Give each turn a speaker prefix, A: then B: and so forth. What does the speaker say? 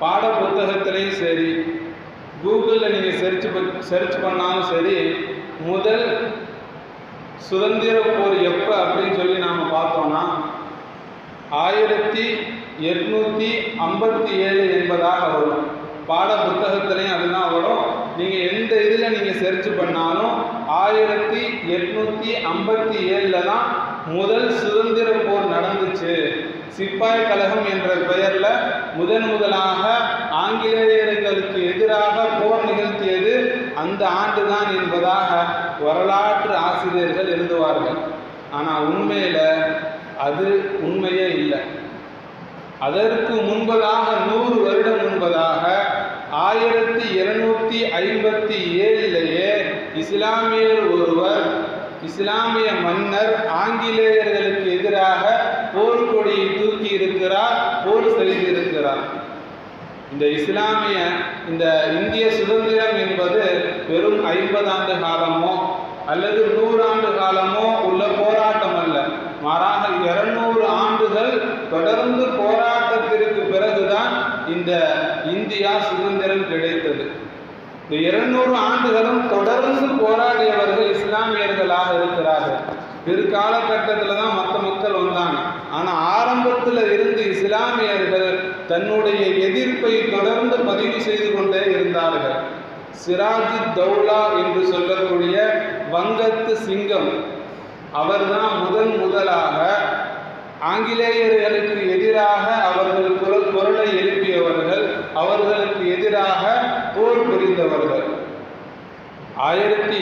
A: பாட புத்தகத்திலையும் சரி கூகுளில் நீங்கள் சர்ச் சர்ச் பண்ணாலும் சரி முதல் சுதந்திர போர் எப்போ அப்படின்னு சொல்லி நாம் பார்த்தோம்னா ஆயிரத்தி எட்நூற்றி ஐம்பத்தி ஏழு என்பதாக வரும். பாட புத்தகத்திலையும் அதுதான் வரும். நீங்கள் எந்த இதில் நீங்கள் சர்ச் பண்ணாலும் ஆயிரத்தி எட்நூற்றி ஐம்பத்தி ஏழில் தான் முதல் சுதந்திர போர் நடந்துச்சு. சிப்பாய் கழகம் என்ற பெயரில் முதன் முதலாக ஆங்கிலேயர்களுக்கு எதிராக போர் நிகழ்த்தியது அந்த ஆண்டுதான் என்பதாக வரலாற்று ஆசிரியர்கள் எழுதுவார்கள். ஆனால் உண்மையில் அது உண்மையே இல்லை. அதற்கு முன்பதாக நூறு வருடம் முன்பதாக ஆயிரத்தி இருநூற்றி ஐம்பத்தி ஏழிலேயே இஸ்லாமியர் ஒருவர் இஸ்லாமிய மன்னர் ஆங்கிலேய எதிராக போர் கொடியை தூக்கி இருக்கிறார் போர் இந்த இஸ்லாமிய இந்த இந்திய சுதந்திரம் என்பது வெறும் ஐம்பது ஆண்டு காலமோ அல்லது நூறாண்டு காலமோ உள்ள போராட்டம் அல்ல. மாறாக இருநூறு ஆண்டுகள் தொடர்ந்து போராட்டத்திற்கு பிறகுதான் இந்த இந்தியா சுதந்திரம் கிடைத்தது. இந்த இருநூறு ஆண்டுகளும் தொடர்ந்து போராடியவர்கள் இஸ்லாமியர்களாக இருக்கிறார்கள். பிற்காலகட்டத்தில் தான் மற்ற மக்கள் வந்தாங்க. ஆனால் ஆரம்பத்தில் இருந்து இஸ்லாமியர்கள் தன்னுடைய எதிர்ப்பை தொடர்ந்து பதிவு செய்து கொண்டே இருந்தார்கள். சிராஜு தௌலா என்று சொல்லக்கூடிய வங்கத்து சிங்கம். அவர்தான் முதன் முதலாக ஆங்கிலேயர்களுக்கு எதிராக அவர்கள் குரல் குரலை எழுப்பியவர்கள் அவர்களுக்கு எதிராக போர் புரிந்தவர்கள். ஆயிரத்தி